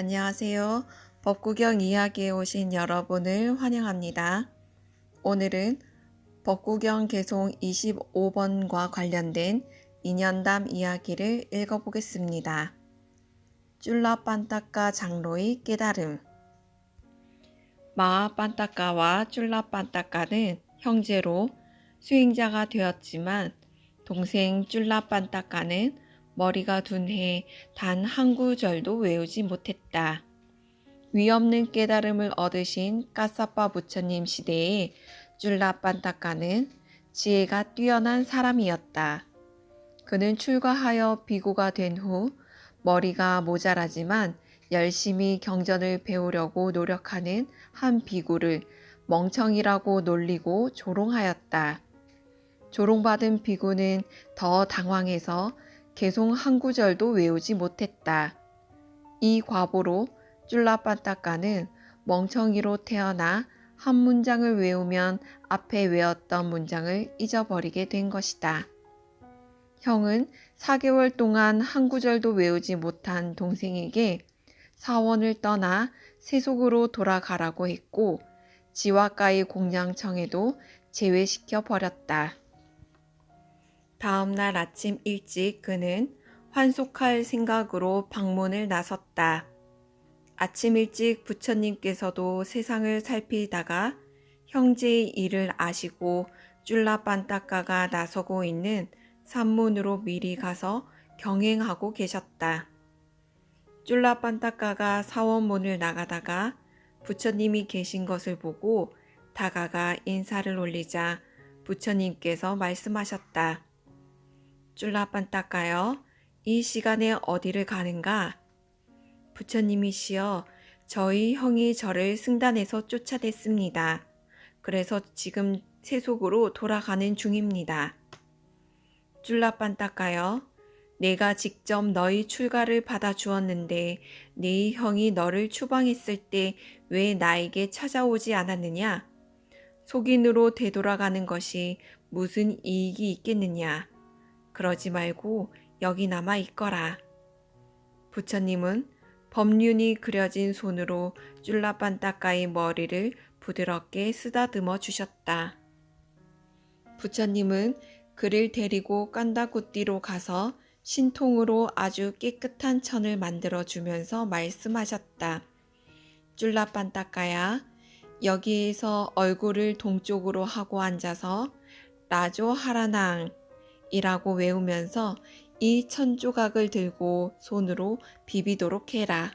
안녕하세요. 법구경 이야기에 오신 여러분을 환영합니다. 오늘은 법구경 개송 25번과 관련된 인연담 이야기를 읽어보겠습니다. 판타카 장로의 깨달음 쫄라 판타카는 형제로 수행자가 되었지만 동생 판타카는 머리가 둔해 단 한 구절도 외우지 못했다. 위없는 깨달음을 얻으신 까사빠 부처님 시대에 쫄라 판타카는 지혜가 뛰어난 사람이었다. 그는 출가하여 비구가 된 후 머리가 모자라지만 열심히 경전을 배우려고 노력하는 한 비구를 멍청이라고 놀리고 조롱하였다. 조롱받은 비구는 더 당황해서 개송 한 구절도 외우지 못했다. 이 과보로 쫄라빤타카는 멍청이로 태어나 한 문장을 외우면 앞에 외웠던 문장을 잊어버리게 된 것이다. 형은 4개월 동안 한 구절도 외우지 못한 동생에게 사원을 떠나 세속으로 돌아가라고 했고 지와가의 공양청에도 제외시켜 버렸다. 다음 날 아침 일찍 그는 환속할 생각으로 방문을 나섰다. 아침 일찍 부처님께서도 세상을 살피다가 형제의 일을 아시고 쫄라빤따까가 나서고 있는 산문으로 미리 가서 경행하고 계셨다. 쫄라빤따까가 사원문을 나가다가 부처님이 계신 것을 보고 다가가 인사를 올리자 부처님께서 말씀하셨다. 쫄라빤따까요. 이 시간에 어디를 가는가? 부처님이시여, 저희 형이 저를 승단에서 쫓아냈습니다. 그래서 지금 세속으로 돌아가는 중입니다. 쫄라빤따까요. 내가 직접 너희 출가를 받아 주었는데 네 형이 너를 추방했을 때 왜 나에게 찾아오지 않았느냐? 속인으로 되돌아가는 것이 무슨 이익이 있겠느냐? 그러지 말고 여기 남아 있거라. 부처님은 법륜이 그려진 손으로 쫄라빤따까의 머리를 부드럽게 쓰다듬어 주셨다. 부처님은 그를 데리고 깐다구띠로 가서 신통으로 아주 깨끗한 천을 만들어 주면서 말씀하셨다. 쫄라빤따까야, 여기에서 얼굴을 동쪽으로 하고 앉아서 라조 하라낭 이라고 외우면서 이 천조각을 들고 손으로 비비도록 해라.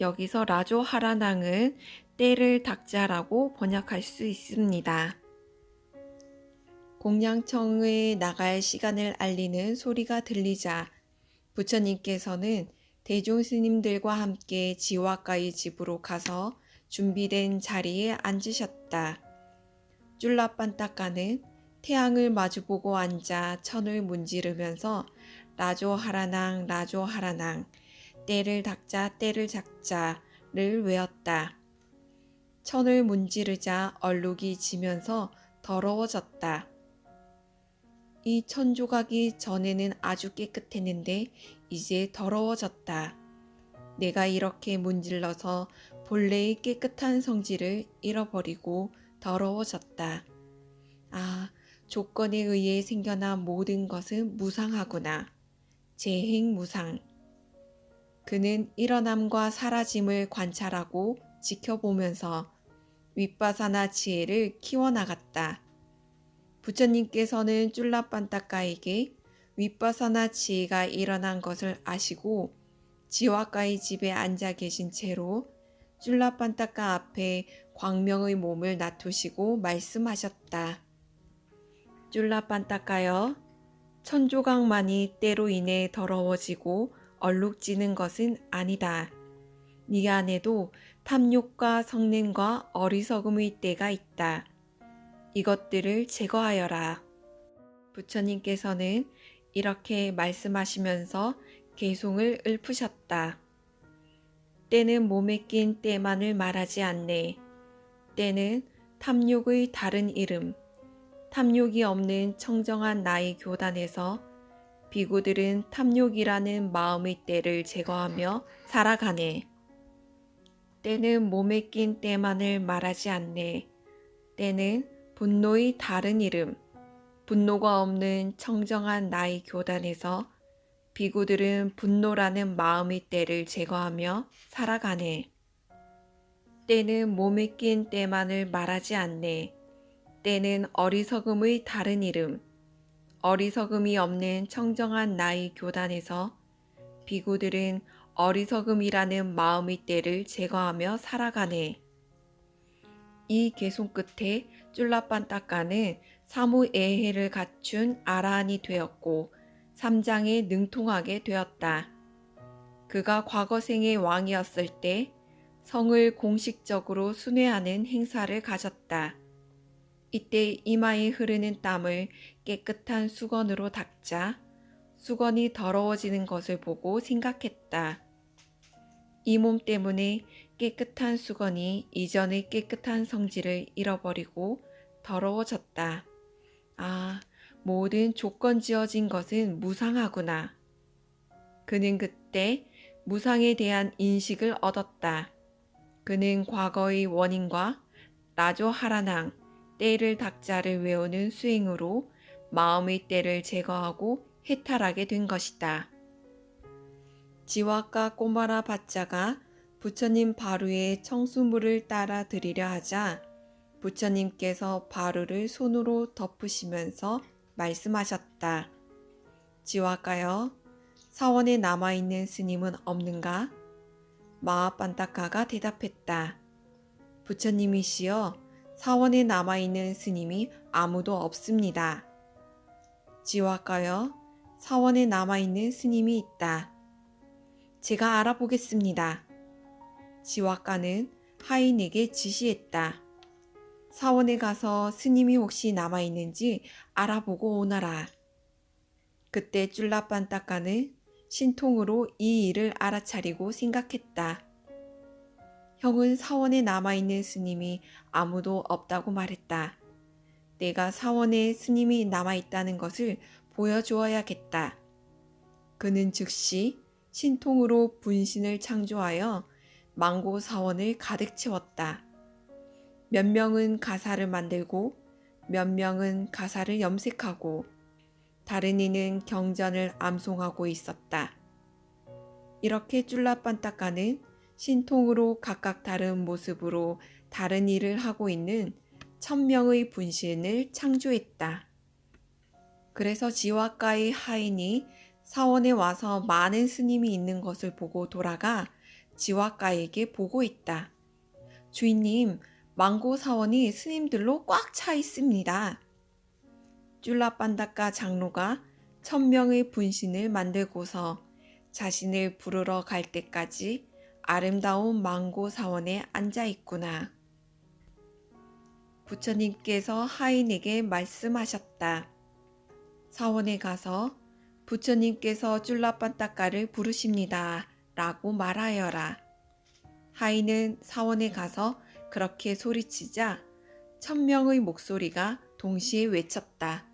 여기서 라조 하라낭은 때를 닥자라고 번역할 수 있습니다. 공양청에 나갈 시간을 알리는 소리가 들리자 부처님께서는 대중 스님들과 함께 지와가의 집으로 가서 준비된 자리에 앉으셨다. 쫄라빤따까는 태양을 마주보고 앉아 천을 문지르면서 라조 하라낭 라조 하라낭 때를 닦자 때를 잡자를 외웠다. 천을 문지르자 얼룩이 지면서 더러워졌다. 이 천조각이 전에는 아주 깨끗했는데 이제 더러워졌다. 내가 이렇게 문질러서 본래의 깨끗한 성질을 잃어버리고 더러워졌다. 아, 조건에 의해 생겨난 모든 것은 무상하구나. 재행 무상. 그는 일어남과 사라짐을 관찰하고 지켜보면서 윗바사나 지혜를 키워나갔다. 부처님께서는 쫄라빤따까에게 윗바사나 지혜가 일어난 것을 아시고 지와가의 집에 앉아 계신 채로 쫄라빤따까 앞에 광명의 몸을 놔두시고 말씀하셨다. 쫄라빤따까여 천조각만이 때로 인해 더러워지고 얼룩지는 것은 아니다. 네 안에도 탐욕과 성냄과 어리석음의 때가 있다. 이것들을 제거하여라. 부처님께서는 이렇게 말씀하시면서 개송을 읊으셨다. 때는 몸에 낀 때만을 말하지 않네. 때는 탐욕의 다른 이름, 탐욕이 없는 청정한 나의 교단에서 비구들은 탐욕이라는 마음의 때를 제거하며 살아가네. 때는 몸에 낀 때만을 말하지 않네. 때는 분노의 다른 이름, 분노가 없는 청정한 나의 교단에서 비구들은 분노라는 마음의 때를 제거하며 살아가네. 때는 몸에 낀 때만을 말하지 않네. 때는 어리석음의 다른 이름, 어리석음이 없는 청정한 나의 교단에서 비구들은 어리석음이라는 마음의 때를 제거하며 살아가네. 이 개송 끝에 쫄라빤따까는 사무에해를 갖춘 아라한이 되었고 삼장에 능통하게 되었다. 그가 과거생의 왕이었을 때 성을 공식적으로 순회하는 행사를 가졌다. 이때 이마에 흐르는 땀을 깨끗한 수건으로 닦자 수건이 더러워지는 것을 보고 생각했다. 이 몸 때문에 깨끗한 수건이 이전의 깨끗한 성질을 잃어버리고 더러워졌다. 아, 모든 조건 지어진 것은 무상하구나. 그는 그때 무상에 대한 인식을 얻었다. 그는 과거의 원인과 라조 하라낭, 때를 닥자를 외우는 수행으로 마음의 때를 제거하고 해탈하게 된 것이다. 지와과 꼬마라 바자가 부처님 바루에 청수물을 따라 드리려 하자 부처님께서 바루를 손으로 덮으시면서 말씀하셨다. 지와가여, 사원에 남아있는 스님은 없는가? 마하반타카가 대답했다. 부처님이시여, 사원에 남아있는 스님이 아무도 없습니다. 지와가여, 사원에 남아있는 스님이 있다. 제가 알아보겠습니다. 지와가는 하인에게 지시했다. 사원에 가서 스님이 혹시 남아있는지 알아보고 오너라. 그때 쫄라빤따까는 신통으로 이 일을 알아차리고 생각했다. 형은 사원에 남아있는 스님이 아무도 없다고 말했다. 내가 사원에 스님이 남아있다는 것을 보여주어야겠다. 그는 즉시 신통으로 분신을 창조하여 망고 사원을 가득 채웠다. 몇 명은 가사를 만들고 몇 명은 가사를 염색하고 다른 이는 경전을 암송하고 있었다. 이렇게 쫄라빤따까는 신통으로 각각 다른 모습으로 다른 일을 하고 있는 천명의 분신을 창조했다. 그래서 지와가의 하인이 사원에 와서 많은 스님이 있는 것을 보고 돌아가 지와가에게 보고했다. 주인님, 망고 사원이 스님들로 꽉 차 있습니다. 쫄라빤다카 장로가 천명의 분신을 만들고서 자신을 부르러 갈 때까지 아름다운 망고 사원에 앉아 있구나. 부처님께서 하인에게 말씀하셨다. 사원에 가서 부처님께서 쫄라빤따까를 부르십니다. 라고 말하여라. 하인은 사원에 가서 그렇게 소리치자 천명의 목소리가 동시에 외쳤다.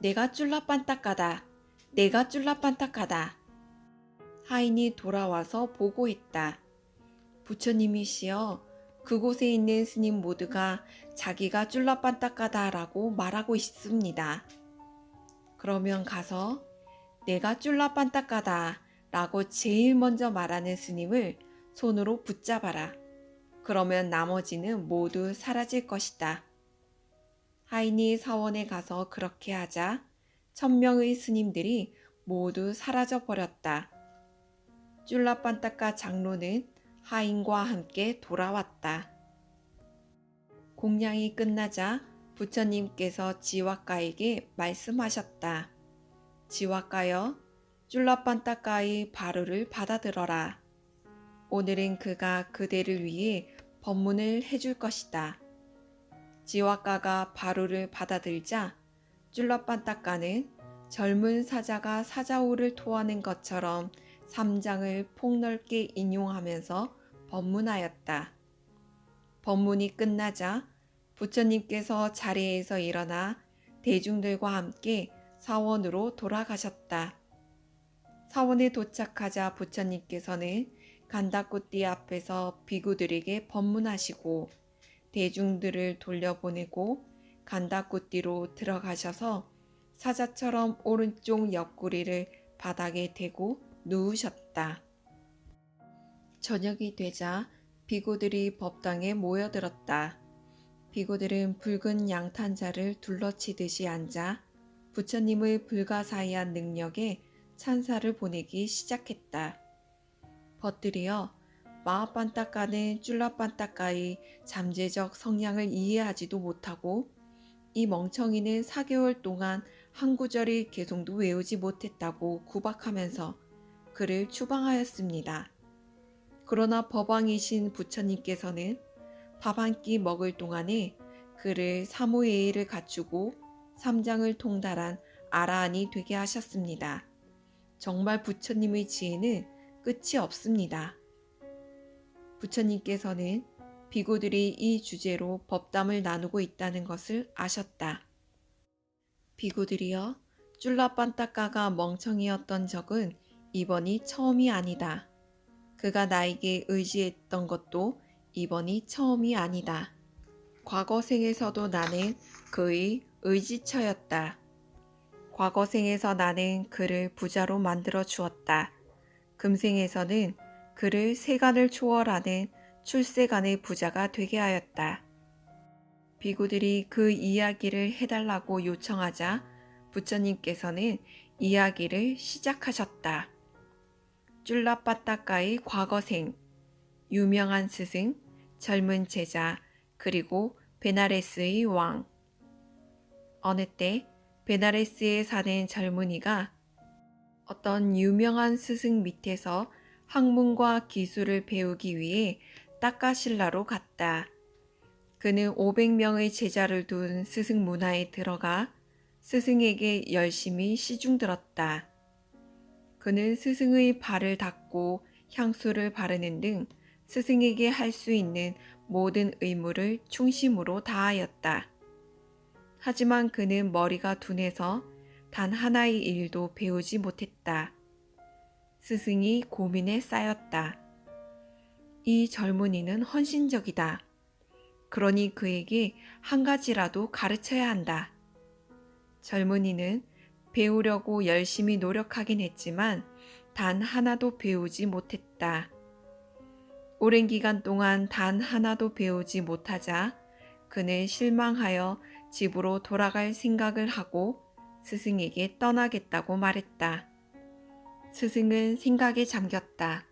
내가 쫄라빤딱하다. 내가 쫄라빤딱하다. 하인이 돌아와서 보고했다. 부처님이시여 그곳에 있는 스님 모두가 자기가 쫄라빤딱하다라고 말하고 있습니다. 그러면 가서 내가 쫄라빤딱하다 라고 제일 먼저 말하는 스님을 손으로 붙잡아라. 그러면 나머지는 모두 사라질 것이다. 하인이 사원에 가서 그렇게 하자 천명의 스님들이 모두 사라져 버렸다. 쫄라빤따까 장로는 하인과 함께 돌아왔다. 공양이 끝나자 부처님께서 지와가에게 말씀하셨다. 지와가여, 쫄라빤따까의 바루를 받아들어라. 오늘은 그가 그대를 위해 법문을 해줄 것이다. 지와가가 바루를 받아들자 쫄라빤따까는 젊은 사자가 사자우를 토하는 것처럼 삼장을 폭넓게 인용하면서 법문하였다. 법문이 끝나자 부처님께서 자리에서 일어나 대중들과 함께 사원으로 돌아가셨다. 사원에 도착하자 부처님께서는 간다꾸띠 앞에서 비구들에게 법문하시고 대중들을 돌려보내고 간다꾸띠로 들어가셔서 사자처럼 오른쪽 옆구리를 바닥에 대고 누우셨다. 저녁이 되자 비구들이 법당에 모여들었다. 비구들은 붉은 양탄자를 둘러치듯이 앉아 부처님의 불가사의한 능력에 찬사를 보내기 시작했다. 벗들이여 마하반타까는 쫄라반타까의 잠재적 성향을 이해하지도 못하고 이 멍청이는 4개월 동안 한 구절의 개송도 외우지 못했다고 구박하면서 그를 추방하였습니다. 그러나 법왕이신 부처님께서는 밥 한 끼 먹을 동안에 그를 사무예의를 갖추고 삼장을 통달한 아라한이 되게 하셨습니다. 정말 부처님의 지혜는 끝이 없습니다. 부처님께서는 비구들이 이 주제로 법담을 나누고 있다는 것을 아셨다. 비구들이여, 쫄라빤따까가 멍청이였던 적은 이번이 처음이 아니다. 그가 나에게 의지했던 것도 이번이 처음이 아니다. 과거 생에서도 나는 그의 의지처였다. 과거 생에서 나는 그를 부자로 만들어 주었다. 금생에서는 그를 세간을 초월하는 출세간의 부자가 되게 하였다. 비구들이 그 이야기를 해달라고 요청하자 부처님께서는 이야기를 시작하셨다. 쫄라빠따까의 과거생, 유명한 스승, 젊은 제자, 그리고 베나레스의 왕. 어느 때 베나레스에 사는 젊은이가 어떤 유명한 스승 밑에서 학문과 기술을 배우기 위해 따까실라로 갔다. 그는 500명의 제자를 둔 스승 문화에 들어가 스승에게 열심히 시중들었다. 그는 스승의 발을 닦고 향수를 바르는 등 스승에게 할 수 있는 모든 의무를 충심으로 다하였다. 하지만 그는 머리가 둔해서 단 하나의 일도 배우지 못했다. 스승이 고민에 쌓였다. 이 젊은이는 헌신적이다. 그러니 그에게 한 가지라도 가르쳐야 한다. 젊은이는 배우려고 열심히 노력하긴 했지만 단 하나도 배우지 못했다. 오랜 기간 동안 단 하나도 배우지 못하자 그는 실망하여 집으로 돌아갈 생각을 하고 스승에게 떠나겠다고 말했다. 스승은 생각에 잠겼다.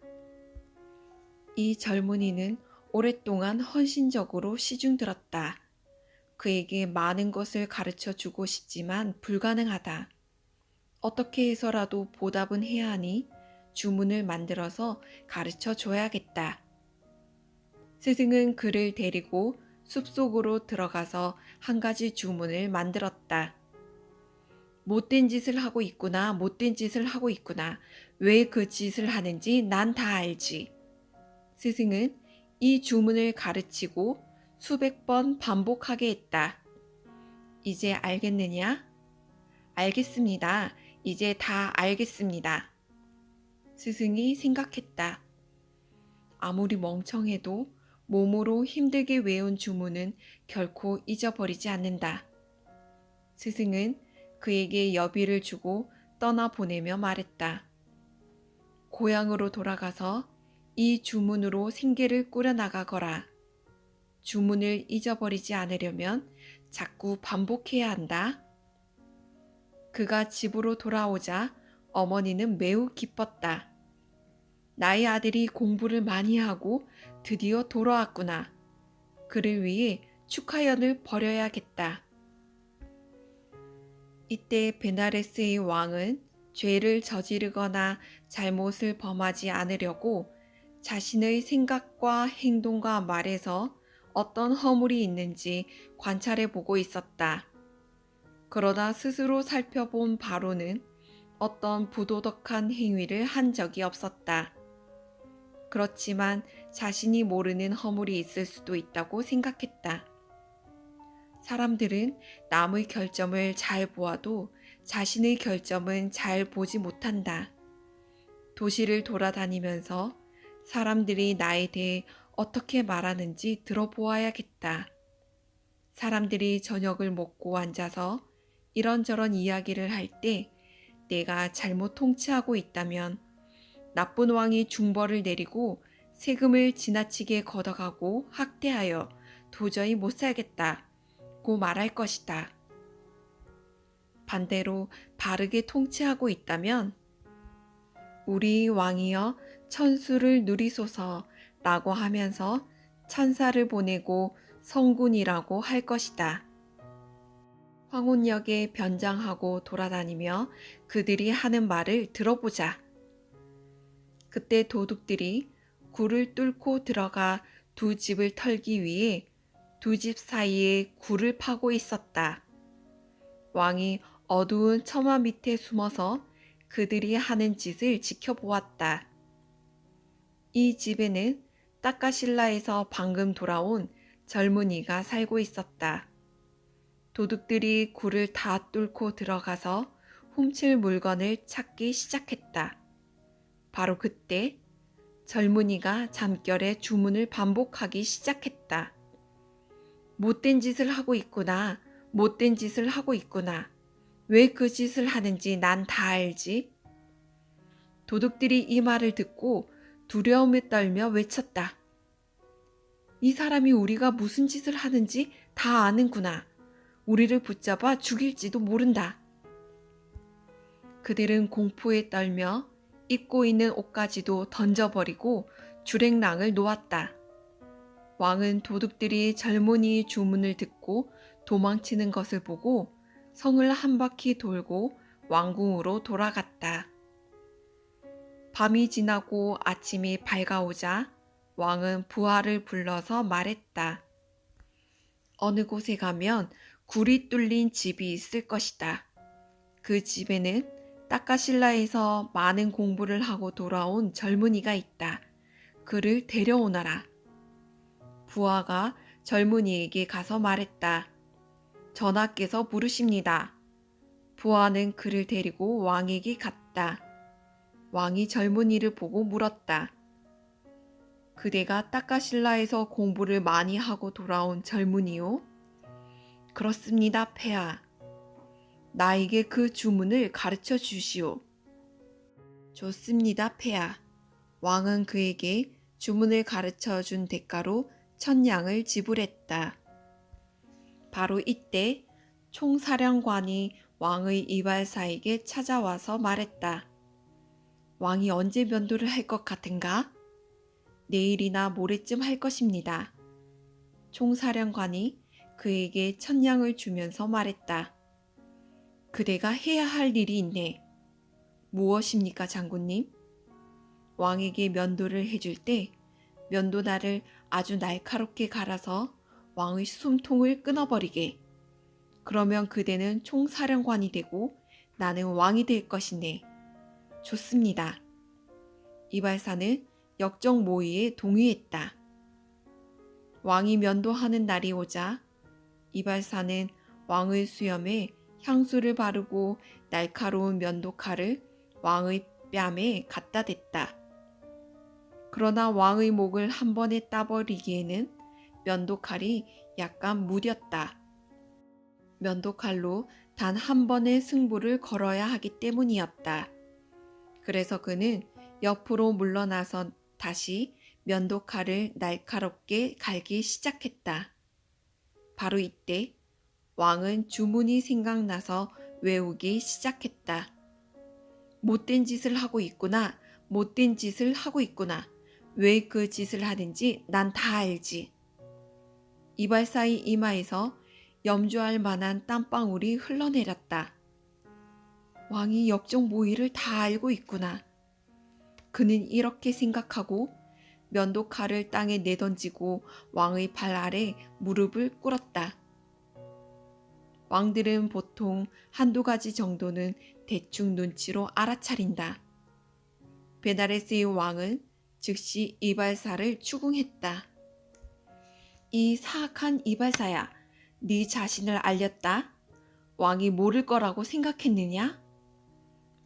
이 젊은이는 오랫동안 헌신적으로 시중들었다. 그에게 많은 것을 가르쳐 주고 싶지만 불가능하다. 어떻게 해서라도 보답은 해야 하니 주문을 만들어서 가르쳐 줘야겠다. 스승은 그를 데리고 숲속으로 들어가서 한 가지 주문을 만들었다. 못된 짓을 하고 있구나, 못된 짓을 하고 있구나. 왜 그 짓을 하는지 난 다 알지. 스승은 이 주문을 가르치고 수백 번 반복하게 했다. 이제 알겠느냐? 알겠습니다. 이제 다 알겠습니다. 스승이 생각했다. 아무리 멍청해도 몸으로 힘들게 외운 주문은 결코 잊어버리지 않는다. 스승은 그에게 여비를 주고 떠나 보내며 말했다. 고향으로 돌아가서 이 주문으로 생계를 꾸려나가거라. 주문을 잊어버리지 않으려면 자꾸 반복해야 한다. 그가 집으로 돌아오자 어머니는 매우 기뻤다. 나의 아들이 공부를 많이 하고 드디어 돌아왔구나. 그를 위해 축하연을 벌여야겠다. 이때 베나레스의 왕은 죄를 저지르거나 잘못을 범하지 않으려고 자신의 생각과 행동과 말에서 어떤 허물이 있는지 관찰해 보고 있었다. 그러나 스스로 살펴본 바로는 어떤 부도덕한 행위를 한 적이 없었다. 그렇지만 자신이 모르는 허물이 있을 수도 있다고 생각했다. 사람들은 남의 결점을 잘 보아도 자신의 결점은 잘 보지 못한다. 도시를 돌아다니면서 사람들이 나에 대해 어떻게 말하는지 들어보아야겠다. 사람들이 저녁을 먹고 앉아서 이런저런 이야기를 할 때 내가 잘못 통치하고 있다면 나쁜 왕이 중벌을 내리고 세금을 지나치게 걷어가고 학대하여 도저히 못 살겠다. 고 말할 것이다. 반대로 바르게 통치하고 있다면 우리 왕이여 천수를 누리소서 라고 하면서 천사를 보내고 성군이라고 할 것이다. 황혼역에 변장하고 돌아다니며 그들이 하는 말을 들어보자. 그때 도둑들이 굴을 뚫고 들어가 두 집을 털기 위해 두 집 사이에 굴을 파고 있었다. 왕이 어두운 처마 밑에 숨어서 그들이 하는 짓을 지켜보았다. 이 집에는 따까실라에서 방금 돌아온 젊은이가 살고 있었다. 도둑들이 굴을 다 뚫고 들어가서 훔칠 물건을 찾기 시작했다. 바로 그때 젊은이가 잠결에 주문을 반복하기 시작했다. 못된 짓을 하고 있구나. 못된 짓을 하고 있구나. 왜 그 짓을 하는지 난 다 알지. 도둑들이 이 말을 듣고 두려움에 떨며 외쳤다. 이 사람이 우리가 무슨 짓을 하는지 다 아는구나. 우리를 붙잡아 죽일지도 모른다. 그들은 공포에 떨며 입고 있는 옷까지도 던져버리고 주랭랑을 놓았다. 왕은 도둑들이 젊은이의 주문을 듣고 도망치는 것을 보고 성을 한 바퀴 돌고 왕궁으로 돌아갔다. 밤이 지나고 아침이 밝아오자 왕은 부하를 불러서 말했다. 어느 곳에 가면 굴이 뚫린 집이 있을 것이다. 그 집에는 따까실라에서 많은 공부를 하고 돌아온 젊은이가 있다. 그를 데려오너라. 부하가 젊은이에게 가서 말했다. 전하께서 부르십니다. 부하는 그를 데리고 왕에게 갔다. 왕이 젊은이를 보고 물었다. 그대가 따까실라에서 공부를 많이 하고 돌아온 젊은이요? 그렇습니다, 폐하. 나에게 그 주문을 가르쳐 주시오. 좋습니다, 폐하. 왕은 그에게 주문을 가르쳐 준 대가로 천냥을 지불했다. 바로 이때 총사령관이 왕의 이발사에게 찾아와서 말했다. 왕이 언제 면도를 할 것 같은가? 내일이나 모레쯤 할 것입니다. 총사령관이 그에게 천냥을 주면서 말했다. 그대가 해야 할 일이 있네. 무엇입니까, 장군님? 왕에게 면도를 해줄 때 면도날을 아주 날카롭게 갈아서 왕의 숨통을 끊어버리게. 그러면 그대는 총사령관이 되고 나는 왕이 될 것이네. 좋습니다. 이발사는 역적 모의에 동의했다. 왕이 면도하는 날이 오자 이발사는 왕의 수염에 향수를 바르고 날카로운 면도칼을 왕의 뺨에 갖다 댔다. 그러나 왕의 목을 한 번에 따버리기에는 면도칼이 약간 무뎠다. 면도칼로 단 한 번의 승부를 걸어야 하기 때문이었다. 그래서 그는 옆으로 물러나서 다시 면도칼을 날카롭게 갈기 시작했다. 바로 이때 왕은 주문이 생각나서 외우기 시작했다. 못된 짓을 하고 있구나. 못된 짓을 하고 있구나. 왜 그 짓을 하는지 난 다 알지. 이발사의 이마에서 염주할 만한 땀방울이 흘러내렸다. 왕이 역적 모의를 다 알고 있구나. 그는 이렇게 생각하고 면도 칼을 땅에 내던지고 왕의 발 아래 무릎을 꿇었다. 왕들은 보통 한두 가지 정도는 대충 눈치로 알아차린다. 베나레스의 왕은 즉시 이발사를 추궁했다. 이 사악한 이발사야, 네 자신을 알렸다. 왕이 모를 거라고 생각했느냐?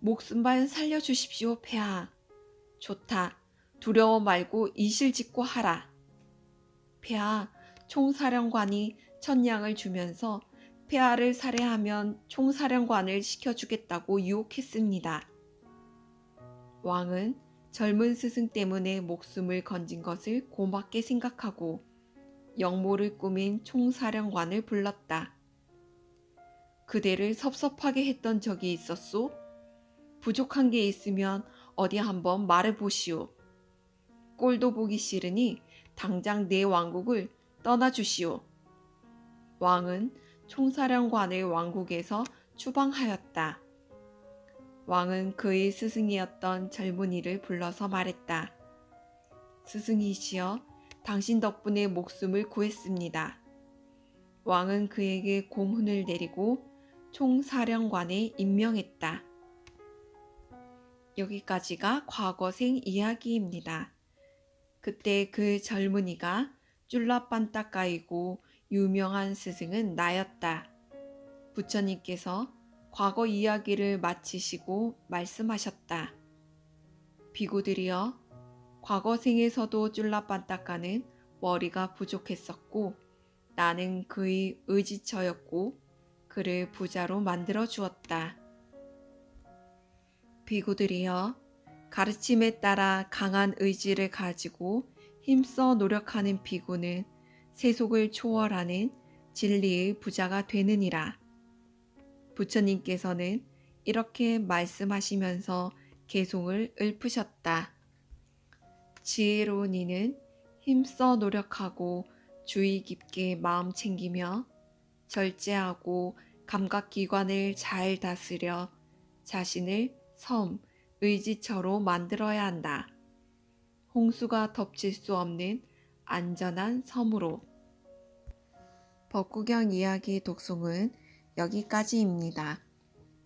목숨만 살려주십시오, 폐하. 좋다. 두려워 말고 이실 짓고 하라. 폐하, 총사령관이 천냥을 주면서 폐하를 살해하면 총사령관을 시켜주겠다고 유혹했습니다. 왕은 젊은 스승 때문에 목숨을 건진 것을 고맙게 생각하고 영모를 꾸민 총사령관을 불렀다. 그대를 섭섭하게 했던 적이 있었소? 부족한 게 있으면 어디 한번 말해 보시오. 꼴도 보기 싫으니 당장 내 왕국을 떠나 주시오. 왕은 총사령관을 왕국에서 추방하였다. 왕은 그의 스승이었던 젊은이를 불러서 말했다. 스승이시여, 당신 덕분에 목숨을 구했습니다. 왕은 그에게 공훈을 내리고 총사령관에 임명했다. 여기까지가 과거생 이야기입니다. 그때 그 젊은이가 쫄라빤따까이고 유명한 스승은 나였다. 부처님께서 과거 이야기를 마치시고 말씀하셨다. 비구들이여, 과거 생에서도 쫄라빤따까는 머리가 부족했었고 나는 그의 의지처였고 그를 부자로 만들어 주었다. 비구들이여, 가르침에 따라 강한 의지를 가지고 힘써 노력하는 비구는 세속을 초월하는 진리의 부자가 되느니라. 부처님께서는 이렇게 말씀하시면서 개송을 읊으셨다. 지혜로운 이는 힘써 노력하고 주의 깊게 마음 챙기며 절제하고 감각기관을 잘 다스려 자신을 섬, 의지처로 만들어야 한다. 홍수가 덮칠 수 없는 안전한 섬으로. 법구경 이야기 독송은 여기까지입니다.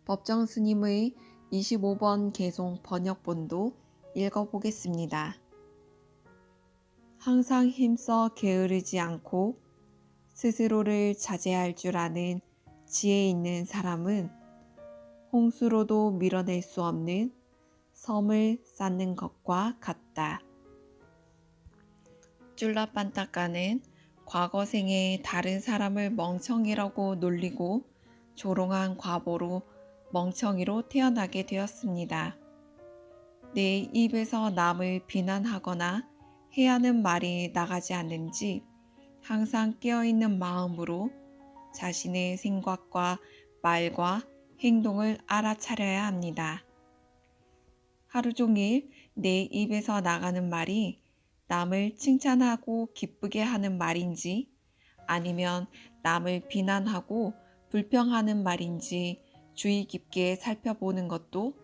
법정 스님의 25번 개송 번역본도 읽어보겠습니다. 항상 힘써 게으르지 않고 스스로를 자제할 줄 아는 지혜 있는 사람은 홍수로도 밀어낼 수 없는 섬을 쌓는 것과 같다. 쫄라빤따까는 과거 생에 다른 사람을 멍청이라고 놀리고 조롱한 과보로 멍청이로 태어나게 되었습니다. 내 입에서 남을 비난하거나 해야 하는 말이 나가지 않는지 항상 깨어있는 마음으로 자신의 생각과 말과 행동을 알아차려야 합니다. 하루 종일 내 입에서 나가는 말이 남을 칭찬하고 기쁘게 하는 말인지 아니면 남을 비난하고 불평하는 말인지 주의 깊게 살펴보는 것도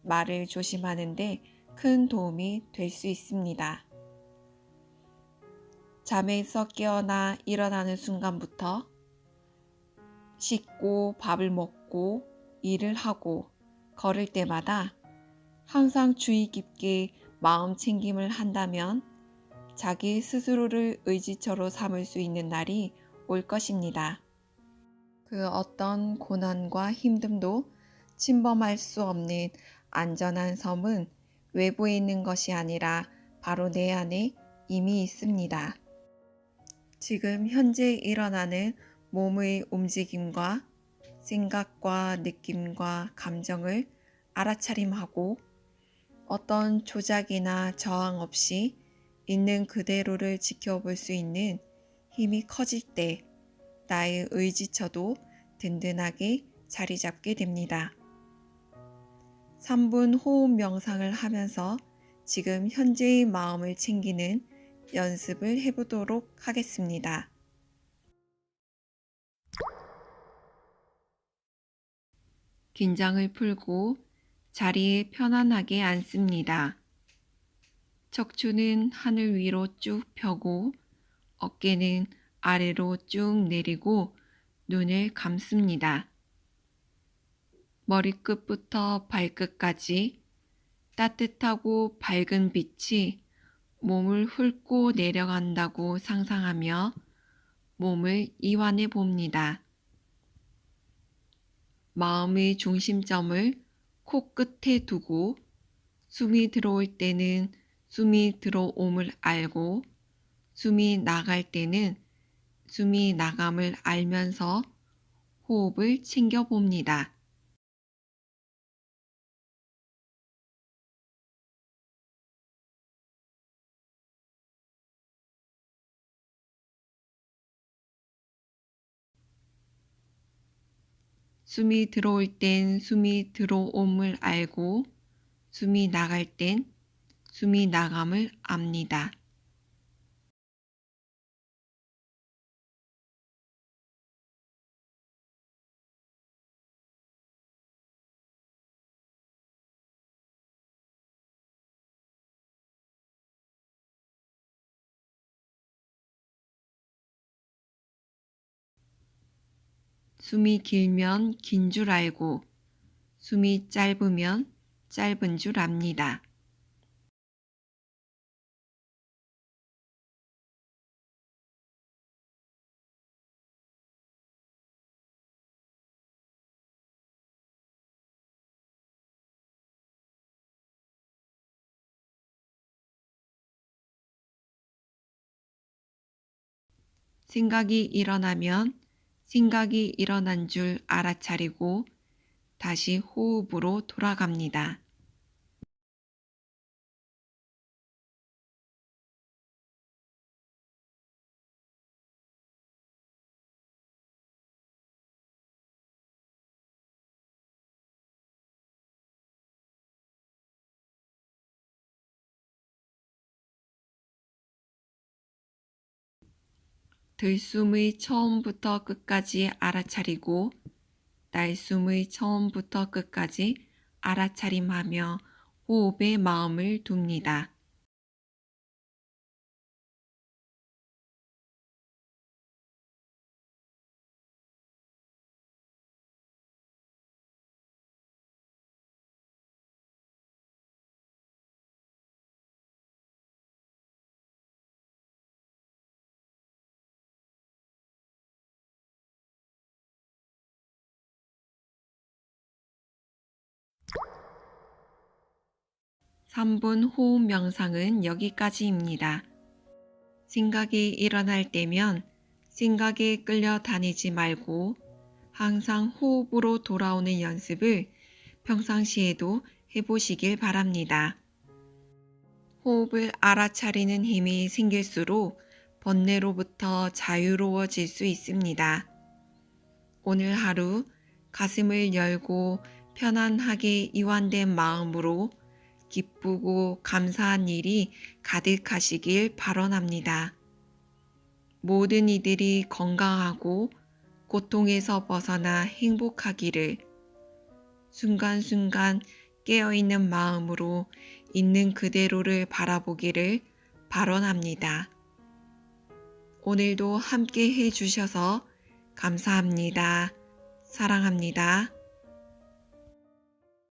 말을 조심하는데 큰 도움이 될 수 있습니다. 잠에서 깨어나 일어나는 순간부터 씻고 밥을 먹고 일을 하고 걸을 때마다 항상 주의 깊게 마음 챙김을 한다면 자기 스스로를 의지처로 삼을 수 있는 날이 올 것입니다. 그 어떤 고난과 힘듦도 침범할 수 없는 안전한 섬은 외부에 있는 것이 아니라 바로 내 안에 이미 있습니다. 지금 현재 일어나는 몸의 움직임과 생각과 느낌과 감정을 알아차림하고 어떤 조작이나 저항 없이 있는 그대로를 지켜볼 수 있는 힘이 커질 때 나의 의지처도 든든하게 자리 잡게 됩니다. 3분 호흡 명상을 하면서 지금 현재의 마음을 챙기는 연습을 해보도록 하겠습니다. 긴장을 풀고 자리에 편안하게 앉습니다. 척추는 하늘 위로 쭉 펴고 어깨는 아래로 쭉 내리고 눈을 감습니다. 머리끝부터 발끝까지 따뜻하고 밝은 빛이 몸을 훑고 내려간다고 상상하며 몸을 이완해 봅니다. 마음의 중심점을 코끝에 두고 숨이 들어올 때는 숨이 들어옴을 알고 숨이 나갈 때는 숨이 나감을 알면서 호흡을 챙겨봅니다. 숨이 들어올 땐 숨이 들어옴을 알고 숨이 나갈 땐 숨이 나감을 압니다. 숨이 길면 긴 줄 알고 숨이 짧으면 짧은 줄 압니다. 생각이 일어나면 생각이 일어난 줄 알아차리고 다시 호흡으로 돌아갑니다. 들숨의 처음부터 끝까지 알아차리고 날숨의 처음부터 끝까지 알아차림하며 호흡에 마음을 둡니다. 삼분 호흡 명상은 여기까지입니다. 생각이 일어날 때면 생각에 끌려 다니지 말고 항상 호흡으로 돌아오는 연습을 평상시에도 해보시길 바랍니다. 호흡을 알아차리는 힘이 생길수록 번뇌로부터 자유로워질 수 있습니다. 오늘 하루 가슴을 열고 편안하게 이완된 마음으로 기쁘고 감사한 일이 가득하시길 발언합니다. 모든 이들이 건강하고 고통에서 벗어나 행복하기를 순간순간 깨어있는 마음으로 있는 그대로를 바라보기를 발언합니다. 오늘도 함께 해주셔서 감사합니다. 사랑합니다.